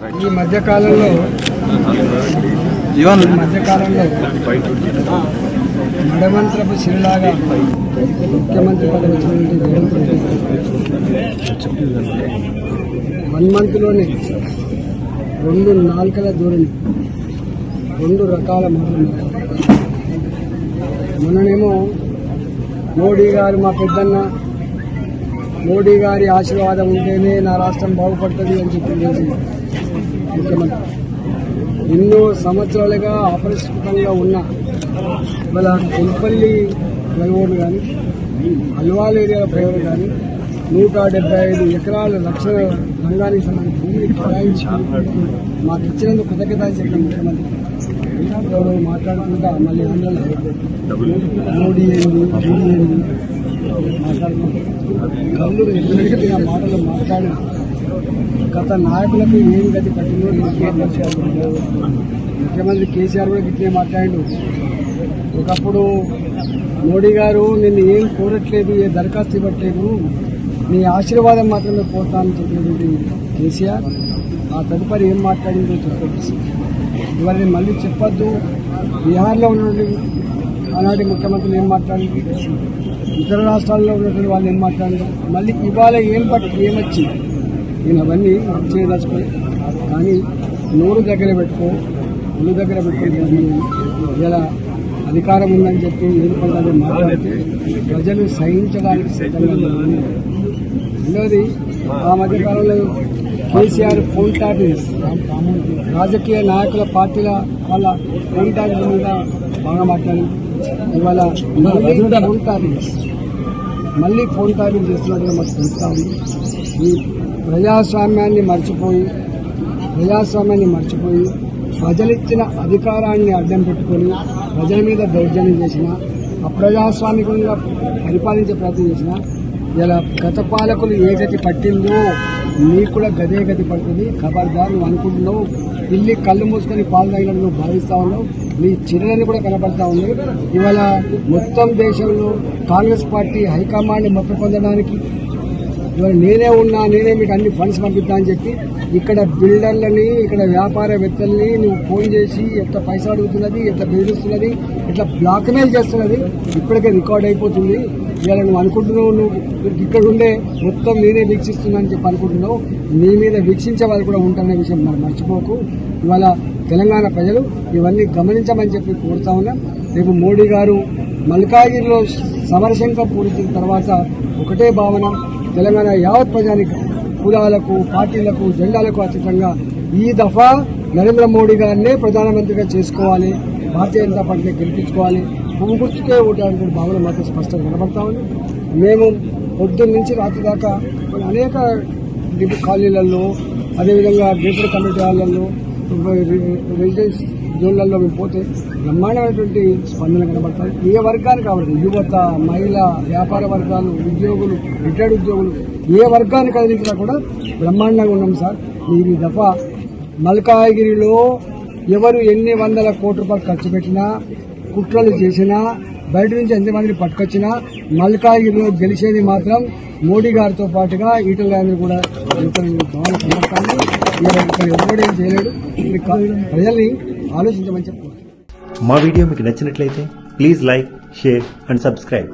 ఈ మధ్య కాలంలో ఈ మధ్య కాలంలో మడమంత్రపు శిలలాగా ముఖ్యమంత్రి పదవి వచ్చినటువంటి రెడ్డి వన్ మంత్లోనే రెండు నాలుకల ధోరణి రెండు రకాల మాట్లాడారు. మొన్ననేమో మోడీ గారు మా పెద్దన్న మోడీ గారి ఆశీర్వాదం ఉంటేనే నా రాష్ట్రం బాగుపడుతుంది అని చెప్పి ముఖ్యమంత్రి. ఎన్నో సంవత్సరాలుగా అపరిష్కృతంగా ఉన్న ఇవాళ కొల్పల్లి ఫ్లైఓవర్ కానీ అల్వాల్ ఏరియా ఫ్లైఓవర్ కానీ నూట డెబ్బై ఐదు ఎకరాల లక్షల రంగానికి సంబంధించి భూమిని కేటాయించి మాకు ఇచ్చినందుకు కృతజ్ఞత చెప్పిన ముఖ్యమంత్రి. ఎవరు మాట్లాడుకుంటా మళ్ళీ ఆంధ్రలో మోడీ ఏంది మోడీ ఏంది మాట్లాడుకుంటా. కళ్ళు ఎదురుగా మాటలు మాట్లాడిన గత నాయకులకు ఏం గతి పట్టిందో నాకేం తెలుసు. ముఖ్యమంత్రి కేసీఆర్ కూడా ఇట్లే మాట్లాడు ఒకప్పుడు మోడీ గారు నిన్ను ఏం కోరట్లేదు ఏ దరఖాస్తు ఇవ్వట్లేదు నీ ఆశీర్వాదం మాత్రమే కోరుతానని చెప్పేది కేసీఆర్ ఆ తదుపరి ఏం మాట్లాడిందో చెప్పచ్చు. ఇవన్నీ మళ్ళీ చెప్పొద్దు. బీహార్లో ఉన్నటువంటి ఆనాటి ముఖ్యమంత్రులు ఏం మాట్లాడారు ఇతర రాష్ట్రాల్లో ఉన్నటువంటి వాళ్ళు ఏం మాట్లాడారు మళ్ళీ ఇవాళ ఏం పట్టి ఏమొచ్చింది? నేను అవన్నీ చేయదలుచుకోలేదు కానీ నోరు దగ్గర పెట్టుకో ఒళ్ళు దగ్గర పెట్టుకుని ఇలా అధికారం ఉందని చెప్పి పడాలని మాట్లాడితే ప్రజలు సహించడానికి సిద్ధంగా. రెండవది ఆ మధ్యకాలంలో కేసీఆర్ ఫోన్ ట్యాపింగ్ రాజకీయ నాయకుల పార్టీల వాళ్ళ ఫోన్ ట్యాపింగ్ మీద బాగా మాట్లాడింది ఇవాళ ఫోన్ ట్యాపింగ్ మళ్ళీ ఫోన్ ట్యాపింగ్ చేస్తున్నట్టుగా మాకు తెలుస్తా ఉంది. ఈ ప్రజాస్వామ్యాన్ని మర్చిపోయి ప్రజాస్వామ్యాన్ని మర్చిపోయి ప్రజలిచ్చిన అధికారాన్ని అడ్డం పెట్టుకొని ప్రజల మీద దౌర్జన్యం చేసిన అప్రజాస్వామికంగా పరిపాలించే ప్రయత్నం చేసిన ఇలా గత పాలకులు ఏ గతి పట్టిందో నీకు కూడా గదే గతి పడుతుంది ఖబర్దార్ నువ్వు అనుకుంటున్నావు పిల్లి కళ్ళు మూసుకొని పాలు తాగినట్టు నువ్వు భావిస్తా ఉన్నావు నీ చిరులని కూడా కనపడతా ఉంది ఇవాళ మొత్తం దేశంలో కాంగ్రెస్ పార్టీ హైకమాండ్ మొత్తం పొందడానికి నేనే ఉన్నా నేనే మీకు అన్ని ఫండ్స్ పంపిస్తా అని చెప్పి ఇక్కడ బిల్డర్లని ఇక్కడ వ్యాపారవేత్తల్ని నువ్వు ఫోన్ చేసి ఎంత పైసా అడుగుతున్నది ఎంత బెదిరిస్తున్నది ఇట్లా బ్లాక్మెయిల్ చేస్తున్నది ఇప్పటికే రికార్డ్ అయిపోతుంది. ఇవాళ నువ్వు అనుకుంటున్నావు నువ్వు ఇక్కడ ఉండే మొత్తం నేనే వీక్షిస్తున్నా అని చెప్పి అనుకుంటున్నావు. నీ మీద వీక్షించే వాళ్ళు కూడా ఉంటారనే విషయం మనం మర్చిపోకు. ఇవాళ తెలంగాణ ప్రజలు ఇవన్నీ గమనించమని చెప్పి కోరుతా ఉన్నాం. రేపు మోడీ గారు మల్కాగిరిలో సమరశంఖం పూరించిన తర్వాత ఒకటే భావన తెలంగాణ యావత్ ప్రజానికి కులాలకు పార్టీలకు జెండాలకు అతీతంగా ఈ దఫా నరేంద్ర మోడీ గారినే ప్రధానమంత్రిగా చేసుకోవాలి భారతీయ జనతా పార్టీని గెలిపించుకోవాలి. పువ్వు గుర్తుకే ఓటానికి భావన మాత్రం స్పష్టంగా కనబడతా ఉంది. మేము పొద్దున్న నుంచి రాత్రి దాకా అనేక డిపి కాలనీలలో అదేవిధంగా గేటెడ్ కమ్యూనిటీ హాళ్ళలో రెసిడెన్స్ జోన్లలో మేము పోతే బ్రహ్మాండమైనటువంటి స్పందన కనబడతాయి. ఏ వర్గానికి కావాలి యువత మహిళ వ్యాపార వర్గాలు ఉద్యోగులు రిటైర్డ్ ఉద్యోగులు ఏ వర్గానికి కదిలించినా కూడా బ్రహ్మాండంగా ఉన్నాం సార్. మీరు దఫా మల్కాగిరిలో ఎవరు ఎన్ని వందల కోట్ల రూపాయలు ఖర్చు పెట్టినా కుట్రలు చేసినా బయట నుంచి ఎంతమందిని పట్టుకొచ్చినా మల్కాగిరిలో గెలిచేది మాత్రం మోడీ గారితో పాటుగా ఈటల గారిని కూడా ఇతను భావన కనబడతాను ఇక్కడ ఎవడేం చేయలేడు ఇది ప్రజల్ని ఆలోచించమని చెప్పు. మా వీడియో మీకు నచ్చినట్లయితే please like share and subscribe.